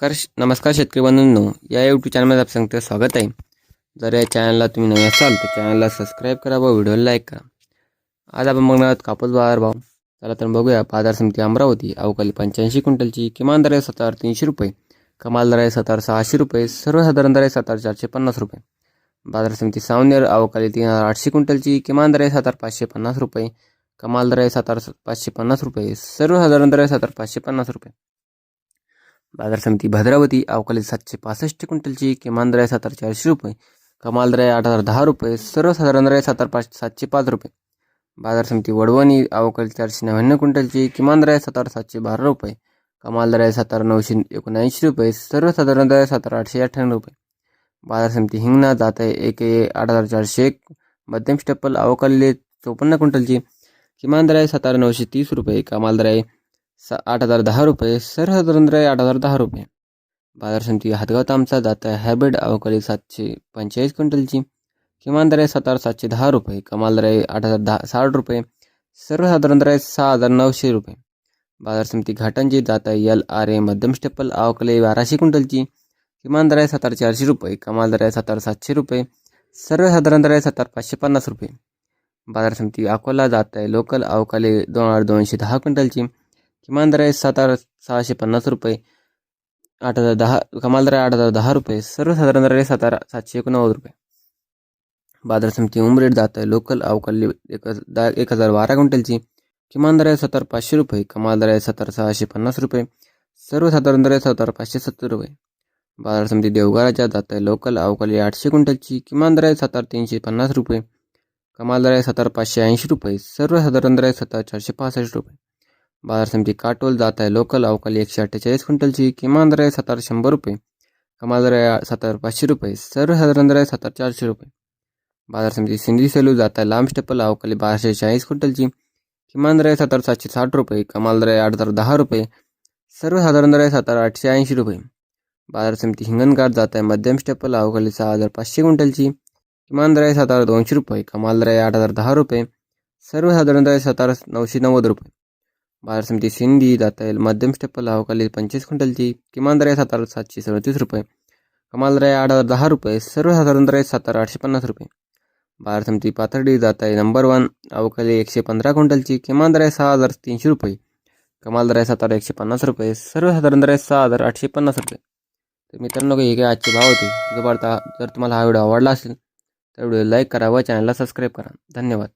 कर नमस्कार शेतकरी बंधूंनो या यूट्यूब चॅनलमध्ये आप सांगतं स्वागत आहे. जर या चॅनलला तुम्ही नवे असाल तर चॅनलला सबस्क्राईब करा व व्हिडिओला लाईक करा. आज आपण बघणार आहोत कापूस बाजार भाव. चला तर बघूया बाजार समिती अमरावती अवकाली पंच्याऐंशी क्विंटलची किमान दर आहे सात हजार तीनशे रुपये कमाल दर आहे सात हजार सहाशे रुपये सर्वसाधारण दर आहे सात हजार चारशे पन्नास रुपये. बाजार समिती सावनेर अवकाली तीन हजार आठशे क्विंटलची किमान दर आहे सात हजार पाचशे पन्नास रुपये कमाल दर आहे सात हजार पाचशे पन्नास रुपये सर्वसाधारण दर आहे सात हजार पाचशे पन्नास रुपये. बाजार समिती भद्रावती अवकाली सातशे पासष्ट क्विंटलची किमान दर आहे सात हजार चारशे रुपये कमाल दर आहे आठ हजार दहा रुपये सर्वसाधारण दर आहे सात हजार पाच सातशे पाच रुपये. बाजार समिती वडवणी अवकाली चारशे नव्याण्णव क्विंटलची किमान दर आहे सात हजार सातशे बारा रुपये कमाल दर आहे सात हजार नऊशे एकोणऐंशी रुपये सर्वसाधारण दर आहे सात हजार आठशे अठ्ठ्याण्णव रुपये. बाजार समिती हिंगणा जात आहे एक ए आठ हजार चारशे एक मध्यम स्टेपल अवकाली चोपन्न क्विंटलची किमान दर आहे सात हजार नऊशे तीस रुपये कमाल दर आहे सा आठ हजार दहा रुपये सर्वसाधारण दर आठ हजार दहा रुपये. बाजार समिती हातगाव तामचा जात आहे. हायब्रिड अवकाळी सातशे पंचेचाळीस क्विंटलची. किमान दर आहे सात हजार सातशे दहा रुपये. कमाल दर आहे आठ हजार दहा साठ रुपये. सर्वसाधारण दर आहे सहा हजार नऊशे रुपये. बाजार समिती घाटांची जात आहे. एल आर ए मध्यम स्टेपल अवकले बाराशे क्विंटलची. किमान दर आहे सात हजार चारशे रुपये. कमाल दर आहे सात हजार सातशे रुपये. सर्वसाधारण दर आहे सात हजार पाचशे पन्नास रुपये. बाजार समिती अकोला जात आहे. लोकल अवकाली दोन हजार दोनशे दहा क्विंटलची. किमान दर आहे सात हजार सहाशे पन्नास रुपये आठ हजार दहा कमाल दर आहे आठ हजार दहा रुपये सर्वसाधारण दर आहे सात हजार सातशे एकोणनव्वद रुपये. बाजार समिती उमरेड जात आहे लोकल अवकाली एक दहा दा एक हजार बारा क्विंटलची किमान दर आहे सत्तर पाचशे रुपये कमाल दर आहे सत्तर सहाशे पन्नास रुपये सर्वसाधारण दर आहे सत्तर पाचशे सत्तर रुपये. बाजार समिती देवगाराच्या जात आहे लोकल अवकाली आठशे क्विंटलची किमान दर आहे सत्तर तीनशे पन्नास रुपये कमाल दर आहे सत्तर पाचशे ऐंशी रुपये सर्वसाधारण दर आहे सत्तर चारशे पासष्ट रुपये. बाज़ार समिती काटोल जात आहे लोकल अवकाली एकशे अठ्ठेचाळीस क्विंटलची किमान दर आहे सत्तर शंभर रुपये कमाल दर आहे सत्तर पाचशे रुपये सर्वसाधारण दर आहे सत्तर चारशे रुपये बाज़ार समिती सिंधी सेलू जात आहे लांब स्टेपल अवकाली बाराशे चाळीस क्विंटलची किमान दर आहे सत्तर सातशे साठ रुपये कमाल दर आहे आठ हज़ार दहा रुपये सर्वसाधारण दर आहे सत्तर आठशे ऐंशी रुपये बाज़ार समिती हिंगणघाट जात आहे मध्यम स्टेपल अवकाली सहा हज़ार पाचशे क्विंटलची किमान दर आहे सात हज़ार दोनशे रुपये कमाल दर आहे आठ हज़ार दहा रुपये सर्वसाधारण दर आहे सात हज़ार नऊशे नव्वद रुपये बाजार समिती सिंधी जात मध्यम स्टेपल अवकाली पंचवीस क्विंटलची किमान दर आहे सात सातशे सदतीस रुपये. कमाल दर आहे आठ हजार दहा रुपये सर्वसाधारण दर आहे सातारा आठशे पन्नास रुपये. बाजार समिती पाथर्डी जात आहे नंबर वन अवकाली एकशे पंधरा क्विंटलची किमान दर आहे सहा हजार तीनशे रुपये. कमाल दर आहे सातारा एकशे पन्नास रुपये सर्वसाधारण दर आहे सहा हजार आठशे पन्नास रुपये. तर मित्रांनो हे काय आजचे भाव होते. जो जर तुम्हाला हा व्हिडिओ आवडला असेल तर व्हिडिओ लाईक करा व चॅनलला सबस्क्राईब करा. धन्यवाद.